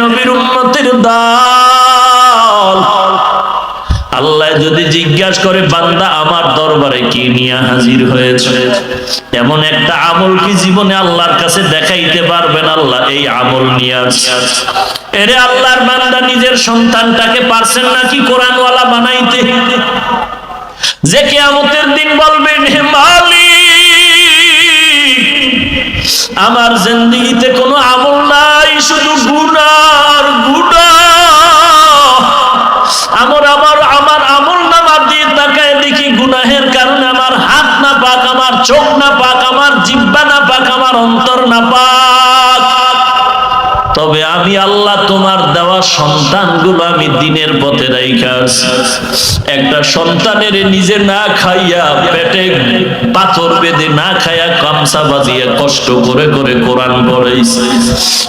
নবীর উম্মতের দল। আল্লাহ যদি জিজ্ঞাসা করে, বান্দা, আমার দরবারে কি নিয়ে হাজির হয়েছে? এমন একটা আমল কি জীবনে আল্লাহর কাছে দেখাইতে পারবেন আল্লাহ এই আমল নিয়ে এরে আল্লাহর বান্দা, নিজের সন্তানটাকে পারছেন নাকি কোরআনওয়ালা বানাইতে? যে কেয়ামতের দিন বলবেন, হে মালিক আমার জিন্দগিতে কোনো আমল নাই, শুধু গুনার গুনাহ। আমার আমার আমার আমল নামা দিয়ে তাকায় দেখি গুনাহের কারণে আমার হাত না পাক আমার চোখ না পাক আমার জিব্বা না পাক আমার অন্তর না পাক তবে আমি আল্লাহ তোমার দেওয়া সন্তানগুলো আমি দিনের পথে রাইখা একটা সন্তানের নিজে না খাইয়া পেটে না খাইয়া বাজিয়ে কষ্ট করে করে কোরআন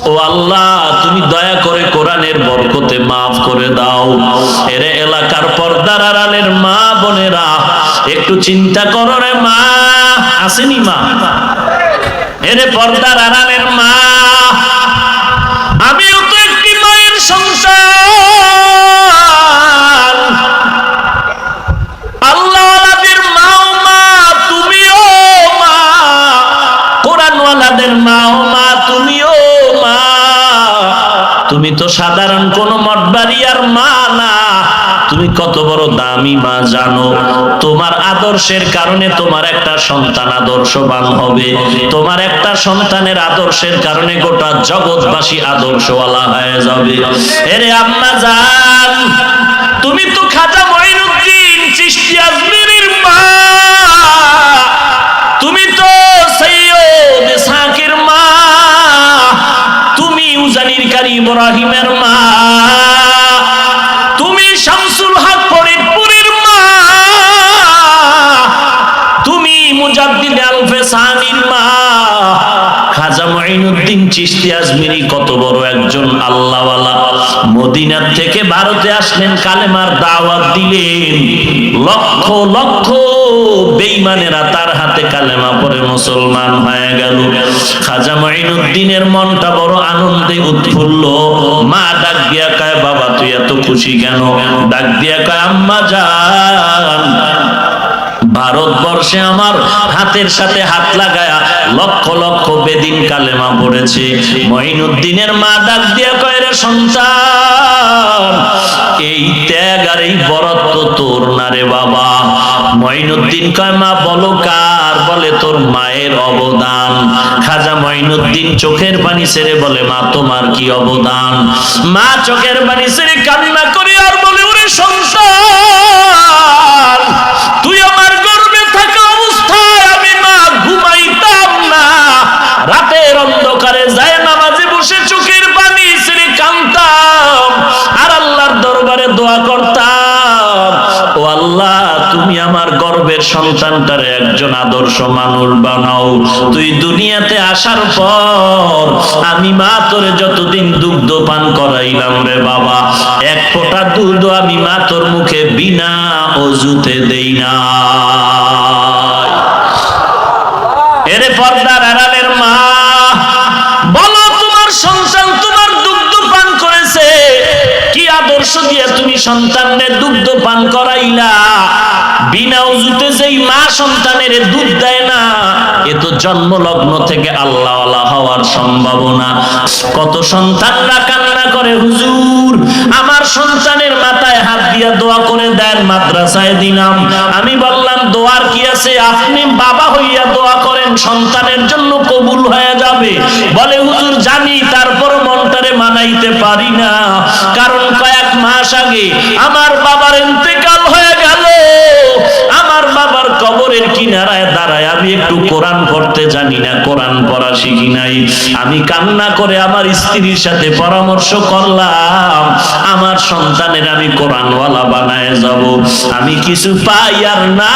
ও আল্লাহ, তুমি দয়া করে কোরআনের বরকতে মাফ করে দাও। এরে এলাকার পর্দার আড়ালের মা বোনেরা, একটু চিন্তা করো রে মা। আসেনি মা? এরে পর্দার আড়ালের মা তুমি তো সাধারণ কোন মঠবাড়িয়ার মা না। তুমি কত বড় দামি মা জানো। তোমার আদর্শের কারণে তোমার একটা সন্তান আদর্শবান হবে। তোমার একটা সন্তানের আদর্শের কারণে গোটা জগৎবাসী আদর্শওয়ালা হয়ে যাবে। আম্মা জান ইব্রাহিমের মা। তুমি শামসুল হক ফরিদপুরের মা। তুমি মুজাদ্দিদ আলফে সানির মা। খাজা মঈনুদ্দিন চিশতি আজমিরি কত বড় একজন আল্লাহওয়ালা। মদিনার থেকে ভারতে আসলেন, কালেমার দাওয়াত দিলেন। লক্ষ লক্ষ বেঈমানেরা তার হাতে কালেমা পড়ে মুসলমান হয়ে গেল। খাজা মঈনুদ্দিনের মনটা বড় আনন্দে উৎফুল্ল। মা ডাক দিয়া কয়, বাবা, তুই এত খুশি কেন? ডাক দিয়া কয়, আম্মা জান ভারতবর্ষে আমার হাতের সাথে হাত লাগায়া লক্ষ লক্ষ বেদিন কালেমা পড়েছে। মঈনুদ্দিনের মা ডাক দিয়া কয়রে সন্তান, এই ত্যাগ আর এই বরত্ব তোর না রে বাবা। মঈনুদ্দিন কয়, মা, বলো কার? বলে তোর মায়ের অবদান। খাজা মঈনুদ্দিন চোখের পানি ছেড়ে বলে, মা, তোমার কি অবদান? মা চোখের পানি ছেড়ে কান্না করে আর বলে, ওরে সন্তান আমার গর্বের সন্তানটারে একজন আদর্শ মানুষ বানাও। তুই দুনিয়াতে আসার পর আমি মা তোরে যতদিন দুগ্ধ পান করাইলাম রে বাবা, এক ফোঁটা দুধ আমি মা তোর মুখে বিনা অজুতে দেই না এরে পর্দার আড়ালের মা, বলো তোমার সন্তান তোমার দুগ্ধ পান করেছে, কি আদর্শ দিয়ে তুমি সন্তানের দুগ্ধ পান করাইলা? বিনা উজুতে যেই মা সন্তানের দুধ দেয় না, এ তো জন্ম লগ্ন থেকে আল্লাহ হওয়ার সম্ভাবনা। কত সন্তানরা কান্না করে, হুজুর, আমার সন্তানের মাথায় হাত দিয়া দোয়া করে দেন, মাদ্রাসায় দিলাম। আমি বললাম, দোয়ার কি আছে? আপনি বাবা হইয়া দোয়া করেন, সন্তানের জন্য কবুল হয়ে যাবে। বলে, হুজুর, জানি, তারপর মনটারে মানাইতে পারি না। কারণ কয়েক মাস আগে আমার বাবার ইন্তেকাল হয়ে আমি একটু কোরআন পড়তে জানি না, কোরআন পড়া শিখি নাই। আমি কান্না করে আমার স্ত্রীর সাথে পরামর্শ করলাম, আমার সন্তানের আমি কোরআনওয়ালা বানায় যাব। আমি কিছু পাই আর না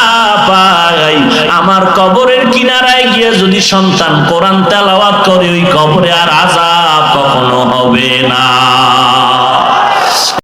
পাই। আমার কবরের কিনারায় গিয়ে যদি সন্তান কোরআন তেলাওয়াত করে, ওই কবরে আর আজাব কখনো হবে না।